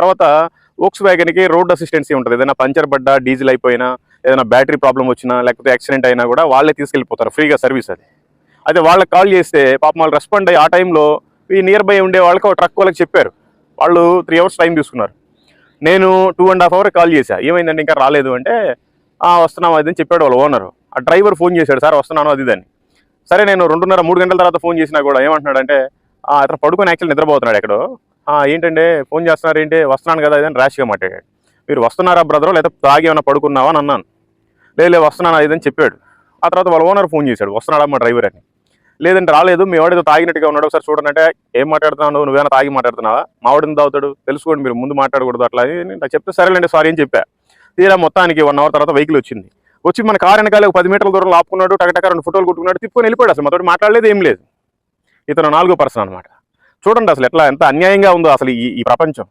తర్వాత ఓక్స్ వ్యాగన్కి road assistance ఉంటుంది. ఏదైనా పంచర్ పడ్డా డీజిల్ అయిపోయినా ఏదైనా బ్యాటరీ ప్రాబ్లం వచ్చినా లేకపోతే యాక్సిడెంట్ అయినా కూడా వాళ్ళే తీసుకెళ్ళిపోతారు. ఫ్రీగా సర్వీస్ అది. అయితే వాళ్ళకి కాల్ చేస్తే పాపం వాళ్ళు రెస్పాండ్ అయ్యి ఆ టైంలో ఈ నియర్ బై ఉండే వాళ్ళకి ఒక ట్రక్ వాళ్ళకి చెప్పారు. వాళ్ళు త్రీ అవర్స్ టైం తీసుకున్నారు. నేను two and half hour call చేశా. ఏమైందంటే ఇంకా రాలేదు అంటే వస్తున్నాం అది అని చెప్పాడు వాళ్ళ ఓనర్ ఆ డ్రైవర్ ఫోన్ చేశాడు సార్ వస్తున్నాను అది దాన్ని సరే నేను రెండున్నర మూడు గంటల తర్వాత ఫోన్ చేసినా కూడా ఏమంటున్నాడంటే "ఆ, అతను పడుకొని యాక్చువల్ నిద్రపోతున్నాడు ఎక్కడో. ఏంటంటే ఫోన్ చేస్తున్నారు ఏంటి వస్తున్నాను కదా ఇదని ర్యాష్గా మాట్లాడాడు మీరు వస్తున్నారా బ్రదర్ లేదా తాగి ఏమైనా పడుకున్నావా అని అన్నాను. లేదు లేదు వస్తున్నాను అది చెప్పాడు. ఆ తర్వాత వాళ్ళ ఓనర్ ఫోన్ చేశాడు వస్తున్నాడా మా డ్రైవర్ అని. లేదంటే రాలేదు. మీ వాడితో తాగినట్టుగా ఉన్నాడు. ఒకసారి చూడనంటే ఏం మాట్లాడుతున్నావు? నువ్వేనా తాగి మాట్లాడుతున్నావా? మావాడిని తాగుతాడు? తెలుసుకోండి మీరు ముందు మాట్లాడకూడదు అట్లా అని నేను చెప్తే సరేలేండి సారీ అని చెప్పా. తీరా మొత్తానికి వన్ అవర్ తర్వాత వెహికల్ వచ్చింది. వచ్చి మన కారు వెనకాల ఒక పది మీటర్ల దూరం ఆపుకున్నాడు టకటక రెండు ఫోటోలు కొట్టుకున్నాడు తిప్పుకొని వెళ్ళిపోయాడు అసలు. మాతో మాట్లాడలేదు ఏం లేదు. ఇతను నాలుగో పర్సన్ అనమాట చూడండి అసలు ఎట్లా ఎంత అన్యాయంగా ఉందో అసలు ఈ ఈ ప్రపంచం.